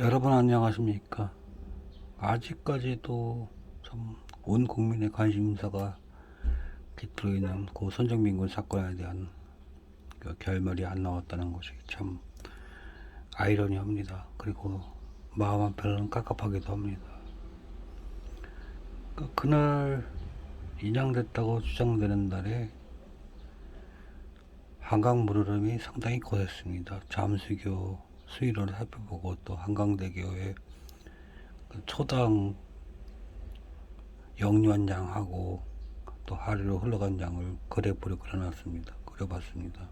여러분 안녕하십니까? 아직까지도 참 온 국민의 관심사가 깃들어 있는 고 손정민 군 사건에 대한 그 결말이 안 나왔다는 것이 참 아이러니합니다. 그리고 마음 한편은 깝깝하기도 합니다. 그- 그날 인양됐다고 주장되는 날에 한강 물흐름이 상당히 고했습니다. 잠수교 수위를 살펴보고 또 한강대교에 그 초당 영유한 양하고 또 하류로 흘러간 양을 그래프로 그려놨습니다. 그려봤습니다.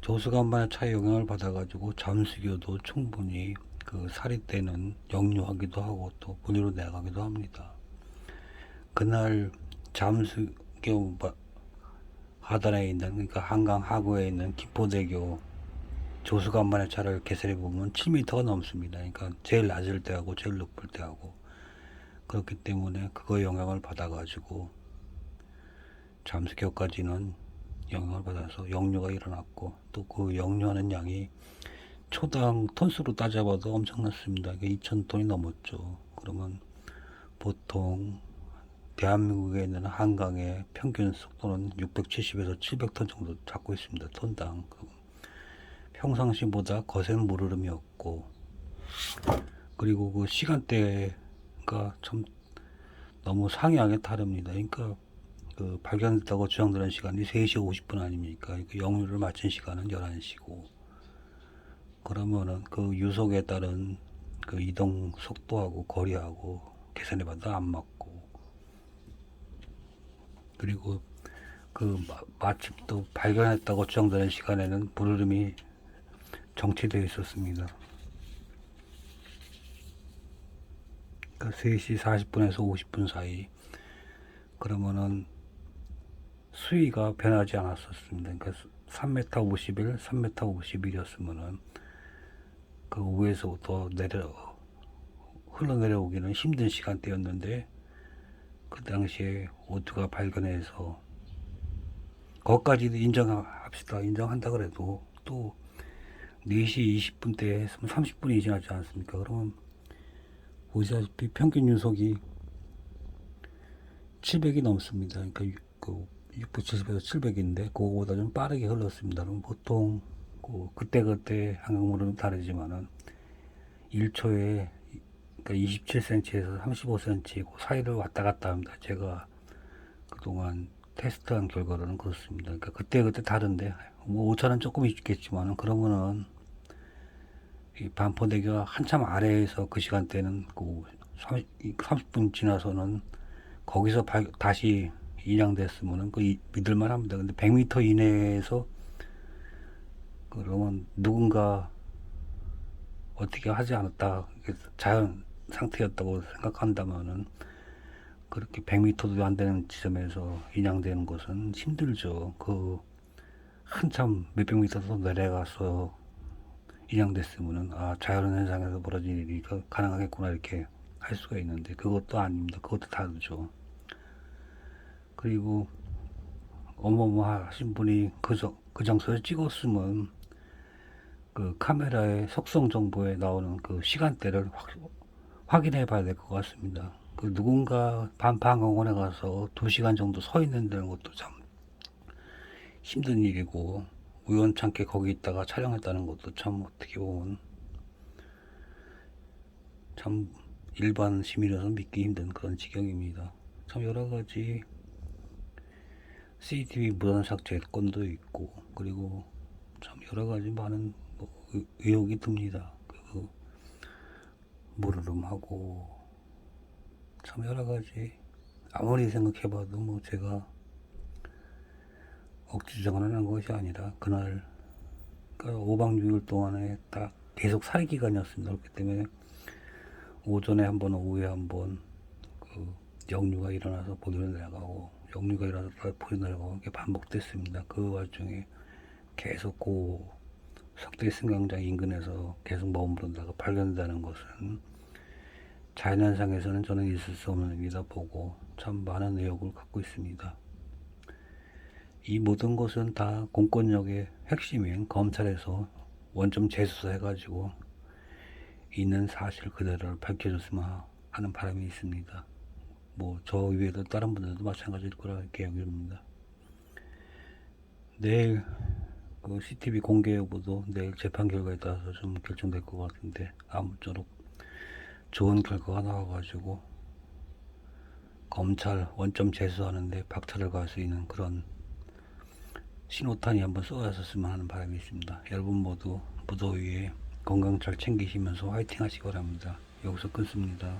조수간만의 차의 영향을 받아가지고 잠수교도 충분히 그 살이 때는 역류하기도 하고 또 분유로 내가기도 합니다. 그날 잠수교 바- 하단에 있는 그러니까 한강 하구에 있는 김포대교 조수간만의 차를 개설해 보면 7m가 넘습니다. 그러니까 제일 낮을 때하고 제일 높을 때하고 그렇기 때문에 그거에 영향을 받아가지고 잠수교까지는 영향을 받아서 역류가 일어났고 또 그 역류하는 양이 초당 톤수로 따져봐도 엄청났습니다. 이게 2,000톤이 넘었죠. 그러면 보통 대한민국에 있는 한강의 평균 속도는 670에서 700톤 정도 잡고 있습니다. 톤당. 평상시보다 거센 물흐름이었고 그리고 그 시간대가 참 너무 상이하게 다릅니다. 그러니까 그 발견됐다고 주장되는 시간이 3시 50분 아닙니까? 그 영유를 마친 시간은 11시고 그러면은 그 유속에 따른 그 이동 속도하고 거리하고 계산해봐도 안 맞고 그리고 그 마- 마침 또 발견했다고 주장되는 시간에는 물흐름이 정체되어 있었습니다. 그러니까 3시 40분에서 50분 사이 그러면은 수위가 변하지 않았었습니다. 그러니까 3m 51, 3m 51이었으면은 그 위에서부터 내려 흘러내려오기는 힘든 시간대였는데 그 당시에 오트가 발견해서 거기까지도 인정합시다. 인정한다 그래도 또 4시 20분대에 했으면 30분이 지나지 않습니까? 그러면 보시다시피 평균 유속이 700이 넘습니다. 그러니까 유- 그 670에서 700인데 그거보다 좀 빠르게 흘렀습니다. 그럼 보통 그 그때그때 항공물은 다르지만은 1초에 그러니까 27cm에서 35cm 그 사이를 왔다 갔다 합니다. 제가 그동안 테스트한 결과로는 그렇습니다. 그러니까 그때그때 다른데 뭐 오차는 조금 있겠지만은 그러면은 이 반포대교가 한참 아래에서 그 시간대는 그 30, 분 지나서는 거기서 발- 다시 인양됐으면은 그 이- 믿을만 합니다. 근데 100m 이내에서 그러면 누군가 어떻게 하지 않았다. 자연 상태였다고 생각한다면은 그렇게 100m도 안 되는 지점에서 인양되는 것은 힘들죠. 그 한참 몇백 미터 더 내려가서 인양됐으면은 아 자연 현상에서 벌어진 일이 가- 가능하겠구나 이렇게 할 수가 있는데 그것도 아닙니다. 그것도 다르죠. 그리고 어마어마하신 분이 그, 정- 그 장소에 찍었으면 그 카메라의 속성 정보에 나오는 그 시간대를 확, 확인해 봐야 될 것 같습니다. 그 누군가 반방공원에 가서 두 시간 정도 서 있는다는 것도 참 힘든 일이고 우연찮게 거기 있다가 촬영했다는 것도 참 어떻게 보면 참 일반 시민으로서 믿기 힘든 그런 지경입니다. 참 여러 가지 CCTV 무단 삭제 건도 있고 그리고 참 여러 가지 많은 뭐 의- 의혹이 듭니다. 그 물흐름하고 참 여러 가지 아무리 생각해봐도 뭐 제가 억지 주장을 하는 것이 아니라 그날 그러니까 5박 6일 동안에 딱 계속 살이 기간이었습니다. 그렇기 때문에 오전에 한 번, 오후에 한 번, 그, 역류가 일어나서 보기로 내려가고, 역류가 일어나서 보기로 내려가고, 이렇게 반복됐습니다. 그 와중에 계속 고 석대 승강장 인근에서 계속 머무른다가 발견된다는 것은 자연현상에서는 저는 있을 수 없는 일이다 보고 참 많은 의혹을 갖고 있습니다. 이 모든 것은 다 공권력의 핵심인 검찰에서 원점 재수사 해가지고 있는 사실 그대로를 밝혀줬으면 하는 바람이 있습니다. 뭐 저 외에도 다른 분들도 마찬가지일 거라 계획입니다. 내일 그 CCTV 공개 여부도 내일 재판 결과에 따라서 좀 결정될 것 같은데 아무쪼록 좋은 결과가 나와가지고 검찰 원점 재수하는데 박차를 갈수 있는 그런 신호탄이 한번 쏘였었으면 하는 바람이 있습니다. 여러분 모두 무더위에 건강 잘 챙기시면서 화이팅 하시기 바랍니다. 여기서 끊습니다.